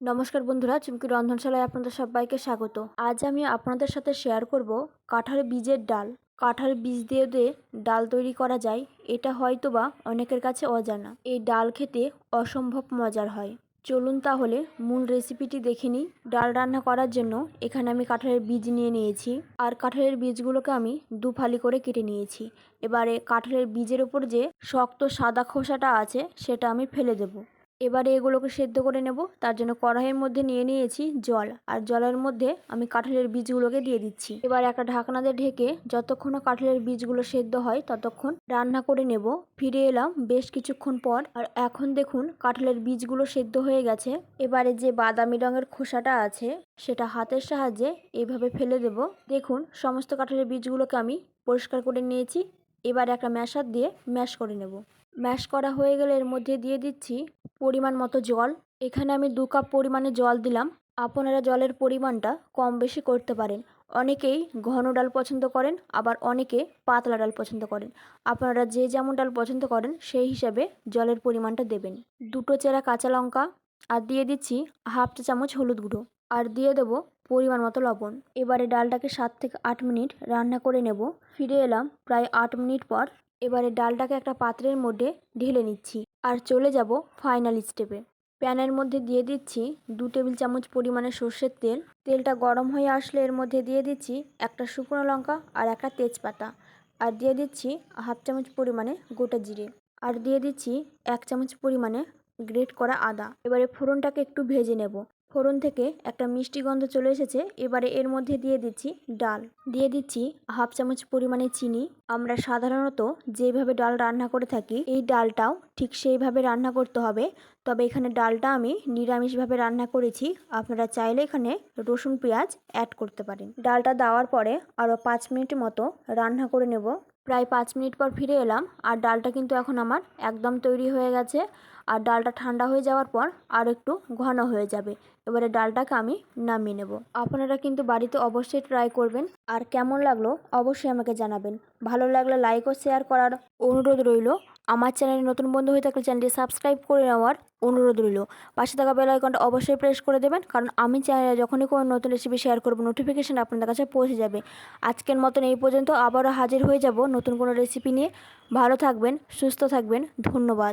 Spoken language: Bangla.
নমস্কার বন্ধুরা, চুমকি রন্ধনশালায় আপনাদের সবাইকে স্বাগত। আজ আমি আপনাদের সাথে শেয়ার করব কাঁঠাল বীজের ডাল। কাঁঠাল বীজ দিয়ে দিয়ে ডাল তৈরি করা যায়, এটা হয়তো বা অনেকের কাছে অজানা। এই ডাল খেতে অসম্ভব মজার হয়। চলুন তাহলে মূল রেসিপিটি দেখে নিই। ডাল রান্না করার জন্য এখানে আমি কাঁঠালের বীজ নিয়ে নিয়েছি। আর কাঁঠালের বীজগুলোকে আমি দু ফালি করে কেটে নিয়েছি। এবারে কাঁঠালের বীজের ওপর যে শক্ত সাদা খোসাটা আছে, সেটা আমি ফেলে দেবো। এবারে এগুলোকে সেদ্ধ করে নেব। তার জন্য কড়াইয়ের মধ্যে নিয়ে নিয়েছি জল। আর জলের মধ্যে আমি কাঁঠালের বীজগুলোকে দিয়ে দিচ্ছি। এবার একটা ঢাকনা দিয়ে ঢেকে যতক্ষণ কাঁঠালের বীজগুলো সেদ্ধ হয়, ততক্ষণ রান্না করে নেব। ফিরে এলাম বেশ কিছুক্ষণ পর। আর এখন দেখুন কাঁঠালের বীজগুলো সেদ্ধ হয়ে গেছে। এবারে যে বাদামি রঙের খোসাটা আছে, সেটা হাতের সাহায্যে এইভাবে ফেলে দেব। দেখুন সমস্ত কাঁঠালের বীজগুলোকে আমি পরিষ্কার করে নিয়েছি। এবার একটা ম্যাশার দিয়ে ম্যাশ করে নেব। ম্যাশ করা হয়ে গেলে এর মধ্যে দিয়ে দিচ্ছি পরিমাণ মতো জল। এখানে আমি দু কাপ পরিমাণে জল দিলাম। আপনারা জলের পরিমাণটা কম বেশি করতে পারেন। অনেকেই ঘন ডাল পছন্দ করেন, আবার অনেকে পাতলা ডাল পছন্দ করেন। আপনারা যে যেমন ডাল পছন্দ করেন, সেই হিসাবে জলের পরিমাণটা দেবেন। দুটো চেরা কাঁচা লঙ্কা, আর দিয়ে দিচ্ছি হাফ চা চামচ হলুদ গুঁড়ো। আর দিয়ে দেবো পরিমাণ মতো লবণ। এবারে ডালটাকে সাত থেকে আট মিনিট রান্না করে নেব। ফিরে এলাম প্রায় আট মিনিট পর। এবারে ডালটাকে একটা পাত্রের মধ্যে ঢেলে নিচ্ছি আর চলে যাব ফাইনাল স্টেপে প্যানের মধ্যে দিয়ে দিচ্ছি দু টেবিল চামচ পরিমাণে সর্ষের তেল। তেলটা গরম হয়ে আসলে এর মধ্যে দিয়ে দিচ্ছি একটা শুকনো লঙ্কা আর একটা তেজপাতা। আর দিয়ে দিচ্ছি হাফ চামচ পরিমাণে গোটা জিরে। আর দিয়ে দিচ্ছি এক চামচ পরিমাণে গ্রেট করা আদা। এবারে ফোড়নটাকে একটু ভেজে নেব। ফোড়ন থেকে একটা মিষ্টি গন্ধ চলে এসেছে। এবারে এর মধ্যে দিয়ে দিচ্ছি ডাল। দিয়ে দিচ্ছি হাফ চামচ পরিমাণে চিনি। আমরা সাধারণত যেভাবে ডাল রান্না করে থাকি, এই ডালটাও ঠিক সেইভাবে রান্না করতে হবে। তবে এখানে ডালটা আমি নিরামিষভাবে রান্না করেছি। আপনারা চাইলে এখানে রসুন পেঁয়াজ অ্যাড করতে পারেন। ডালটা দেওয়ার পরে আরও পাঁচ মিনিট মতো রান্না করে নেব। প্রায় পাঁচ মিনিট পর ফিরে এলাম, আর ডালটা কিন্তু এখন আমার একদম তৈরি হয়ে গেছে। আর ডালটা ঠান্ডা হয়ে যাওয়ার পর আর একটু ঘন হয়ে যাবে। এবারে ডালটাকে আমি নামিয়ে নেব। আপনারা কিন্তু বাড়িতে অবশ্যই ট্রাই করবেন। আর কেমন লাগল অবশ্যই আমাকে জানাবেন। ভালো লাগলে লাইক ও শেয়ার করার অনুরোধ রইল। আমার চ্যানেলে নতুন বন্ধু হয়ে থাকলে চ্যানেলটি সাবস্ক্রাইব করে নেওয়ার অনুরোধ রইল। পাশে থাকা বেল আইকনটা অবশ্যই প্রেস করে দেবেন, কারণ আমি চ্যানেলে যখনই কোনো নতুন রেসিপি শেয়ার করব নোটিফিকেশান আপনাদের কাছে পৌঁছে যাবে। আজকের মতন এই পর্যন্ত আবারও হাজির হয়ে যাব নতুন কোনো রেসিপি নিয়ে। ভালো থাকবেন, সুস্থ থাকবেন, ধন্যবাদ।